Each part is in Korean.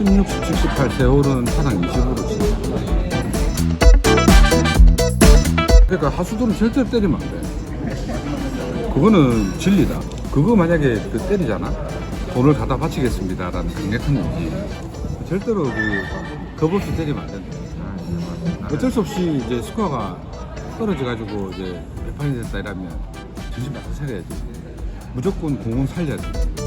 16, 17, 18 세월은 차당 20으로 치 그러니까 하수도는 절대 때리면 안 돼. 그거는 진리다. 그거 만약에 그 때리잖아? 돈을 갖다 바치겠습니다. 라는 강력한 얘기. 절대로 그, 겁 없이 때리면 안 된다. 어쩔 수 없이 이제 스코어가 떨어져가지고 이제 배판이 됐다 이러면 정신 바짝 차려야지. 무조건 공은 살려야 돼.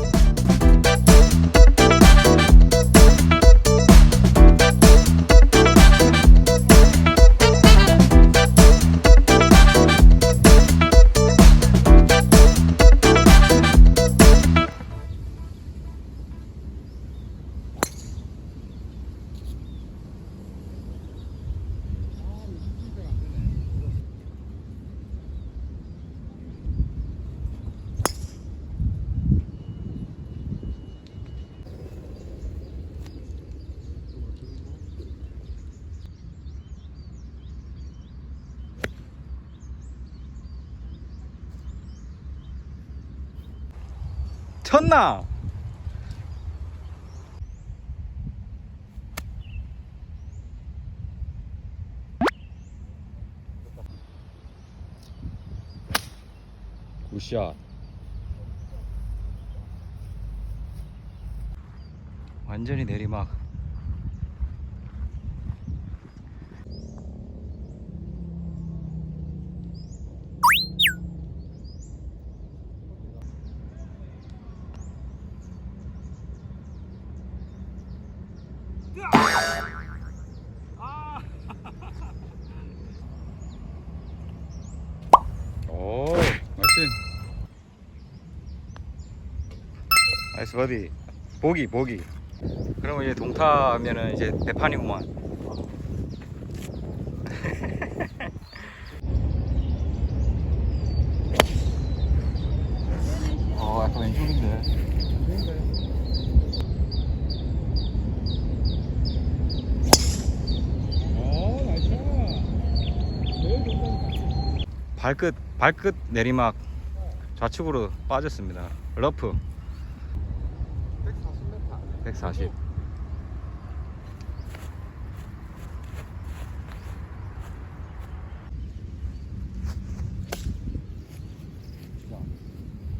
쳤나? 굿샷 완전히 내리막 오 맞지? 나이스 버디. 보기 보기. 그러면 이제 동타면은 이제 대판이구만 어 약간 왼쪽인데 어, 나이스. 제일 좋다. 발끝 발끝 내리막 좌측으로 빠졌습니다. 러프. 140m. 140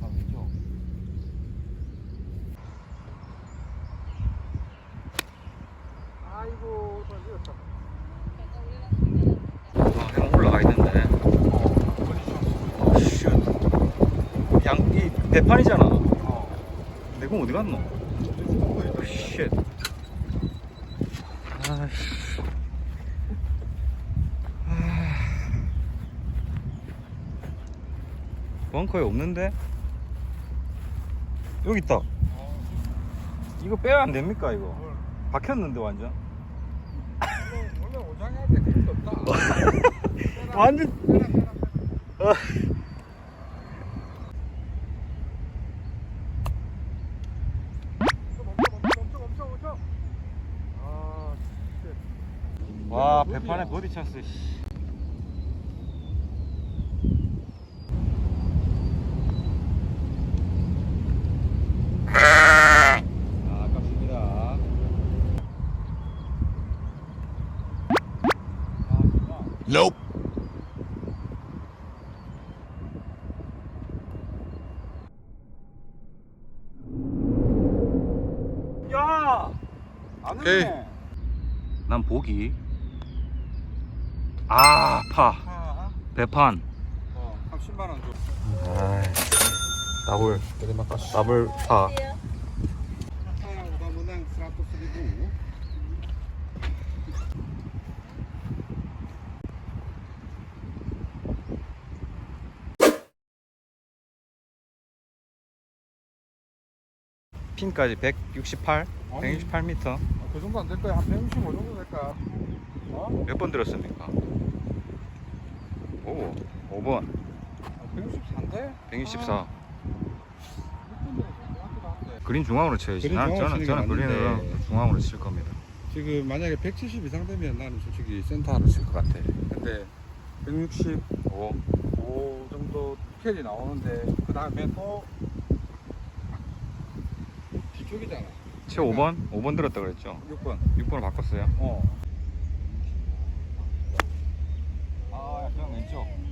아, 왼쪽. 아이고, 또 이었다. 아, 형 올라가 있는데 어, 슛. 양 이 대판이잖아 어. 내공 어디 갔노? 쉣. 아이씨. 아. 벙커에 없는데? 여기 있다. 이거 빼야 안 됩니까, 이거? 박혔는데, 완전? 원래 오장에 할때 그런 게 없다. 완전. 어. 아, 와, 배판에 버디 찬스, 씨. 아, 아깝습니다. 아. Nope. 야! 안 오케이. 난 보기. 아, 파. 아, 배판. 어, 한 10만 원 줘. 아이. 더블. 더블 파. Saya udah menang 100 ribu. 핀까지 168? 아니. 168m. 아, 그 정도 안 될 거야. 한 165 정도 될 거야. 어? 몇 번 들었습니까? 오, 5번. 아, 164인데? 164. 아, 그린 중앙으로 쳐야지. 그린 난, 중앙으로 저는, 치는 저는 게 그린으로 맞는데. 중앙으로 칠 겁니다. 지금 만약에 170 이상 되면 나는 솔직히 센터로 칠 것 같아. 근데 165 오. 정도 캐리 나오는데 그 다음에 또 뒤쪽이잖아. 채 5번? 5번 들었다 그랬죠? 6번. 6번을 바꿨어요. 어. 아, 약간 왼쪽.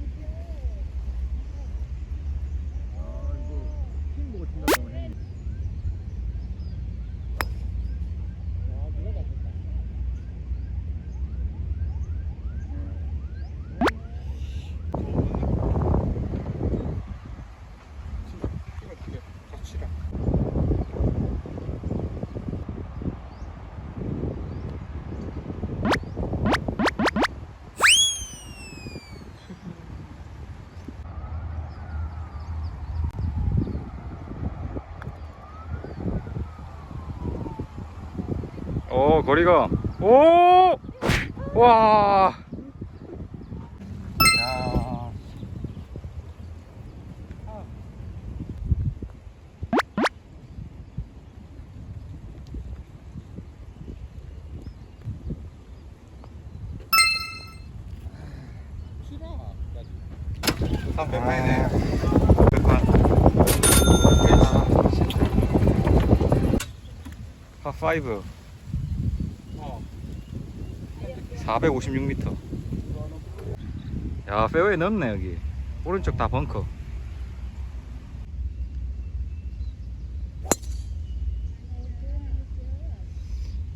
오 거리가 오! 와! 야. 한 100만이네. 파5 456m 야 페어웨이 넓네 여기 오른쪽 다 벙커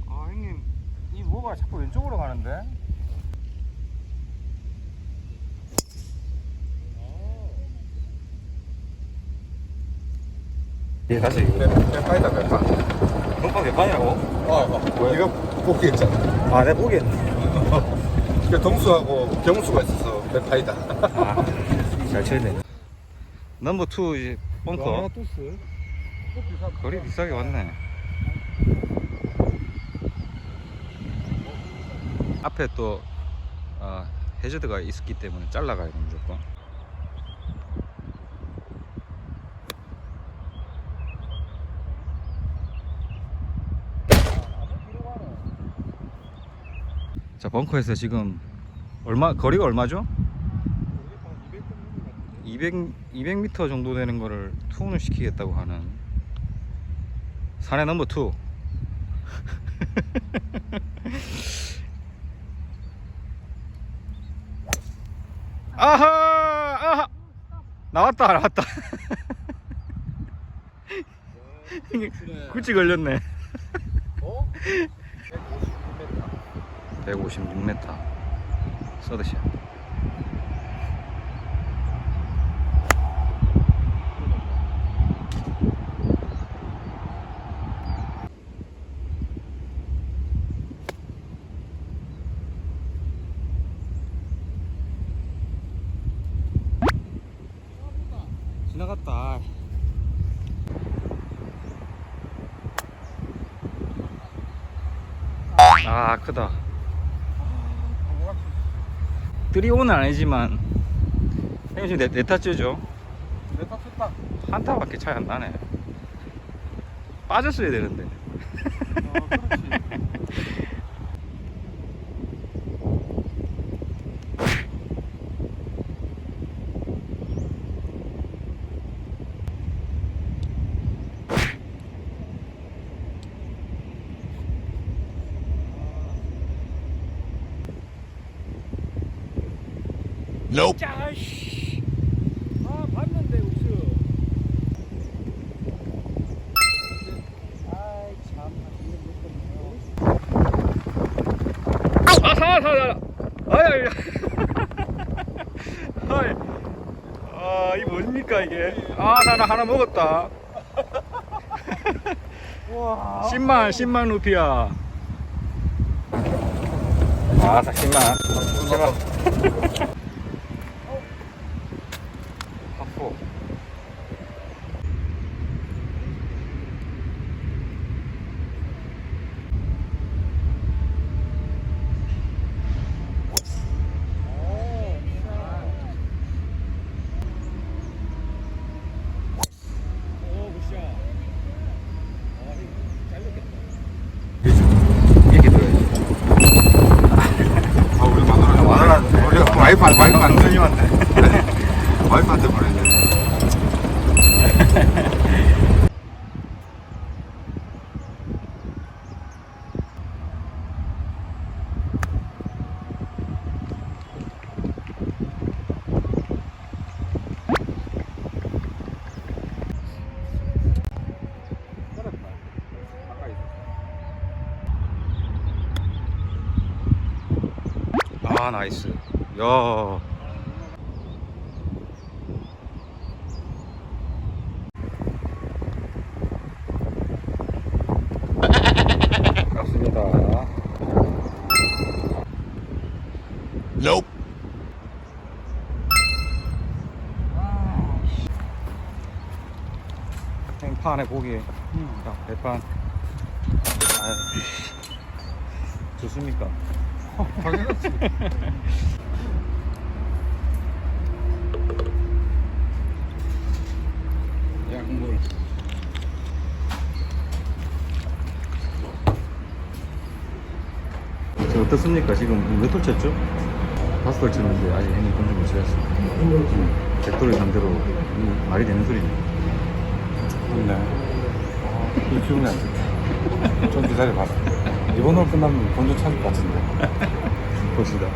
아 형님 이 뭐가 자꾸 왼쪽으로 가는데 예 다시 100만이다, 100만. 벙커 몇 반이라고? 어, 이거 뽑기 했잖아. 아 내가 보기엔 그 동수하고 경수가 있어서 100파이다. 아 잘 쳐야 넘버 2 이제 벙커. 거리 비싸게 왔네. 앞에 또 어, 해저드가 있었기 때문에 잘라가야 돼 무조건. 자 벙커에서 지금 얼마 거리가 얼마죠? 200 200m 정도 되는 거를 투혼을 시키겠다고 하는. 사내 넘버 2 아하! 아하! 나왔다 나왔다. 이게 굳이 걸렸네 156m 서드샷. 아 크다 뜨리온은 아니지만. 형님 지금 네, 네타 째죠? 내가 쳤다. 한타밖에 차이 안 나네. 빠졌어야 되는데. 어, 짜씨. 아 봤는데 우수. 아 살아 살아 아이 아이 아 이. 뭡니까 이게? 아 나 나 하나 먹었다. 10만 10만 루피야. 아다 10만. 10만 하포 이렇게 들어야지 아, 우리 마누라. 마누라. 우리가 와이프, 와이프 안 돼. 선생님한테 와이프한테 보내야 돼. 아 나이스 야 깝습니다 Nope. 생판에 고기 자, 대판 아유. 좋습니까? 당연하지. 약물. 저 어떻습니까? 지금 몇 돌 쳤죠? 다섯 돌 쳤는데 아직 형님 돈좀 못 찾았어. 음, 백돌이 상대로 음, 말이 되는 소리네. 좋네. 아, 이 기분이 안 좋다. 좀 기다려봐. 이번 홀 끝나면 본전 찾을 것 같은데. 봅시다.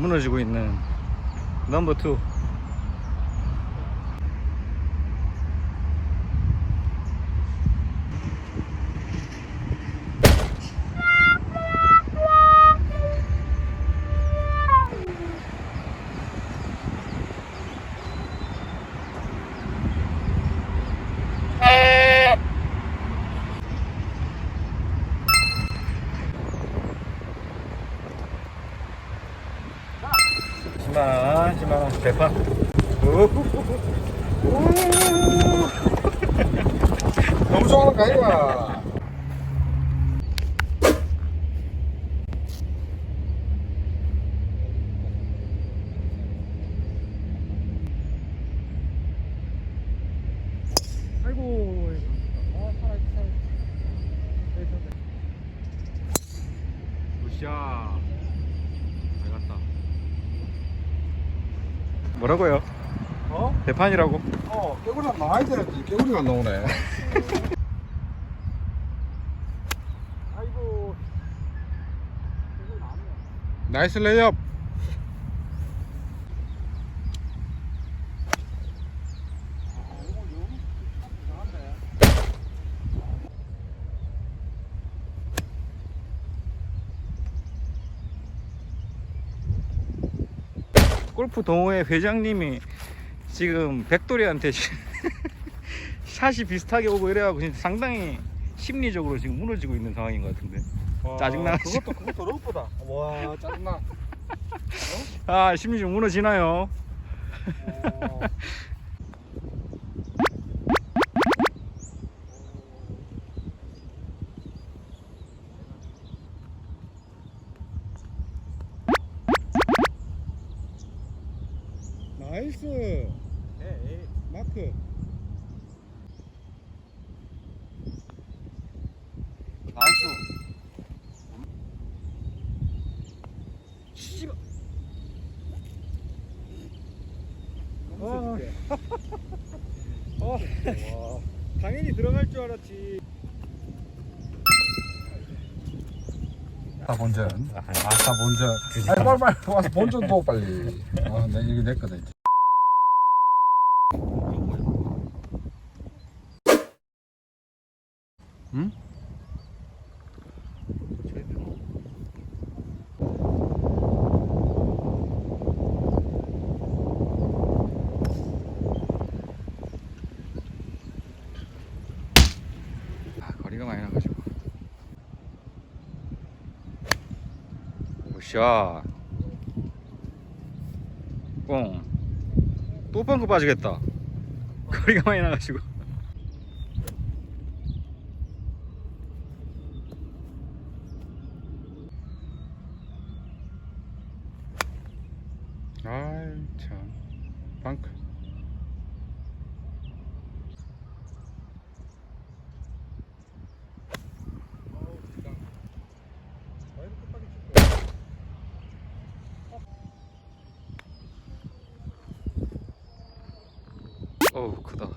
무너지고 있는 넘버 투. 너무 좋아하는 거 아이가? 아이고. 아 살아 살아. 으쌰. 잘 갔다. 뭐라고요? 어? 대판이라고? 어, 깨구리가 나와야 되는데 깨구리가 안 나오네. 아이고. 나이스 레이업. 골프 동호회 회장님이 지금 백돌이한테 지- 샷이 비슷하게 오고 이래가지고 진짜 상당히 심리적으로 지금 무너지고 있는 상황인 것 같은데. 짜증나. 그것도 그것도 럭보다. 와 짜증나. 아 심리적 무너지나요? 어. 나이스 마크. 나이스. 씨발. 와. 어, 당연히 들어갈 줄 알았지. 아 본전. 아싸 본전. 아니 빨리 빨리 와서 본전 도 빨리. 아 내 이게 내 거다. 이제. 응? 아, 거리가 많이 나가지고. 오샤. 뻥. 또 뻥크 빠지겠다. 거리가 많이 나가지고. 아이 참. 방크. 어우 크다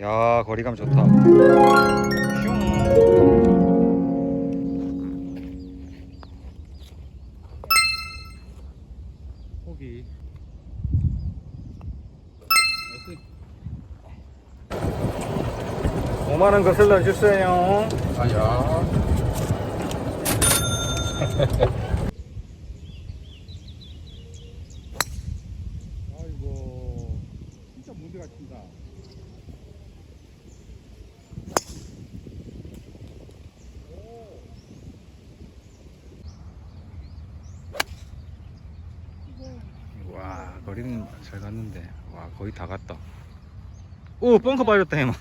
야 거리감 좋다. 슝 포기. 5만원 거슬러 주세요. 아야. 아이고, 진짜 문제가 친다. 와 거리는 잘 갔는데. 와 거의 다 갔다. 오 벙커 빠졌다 해마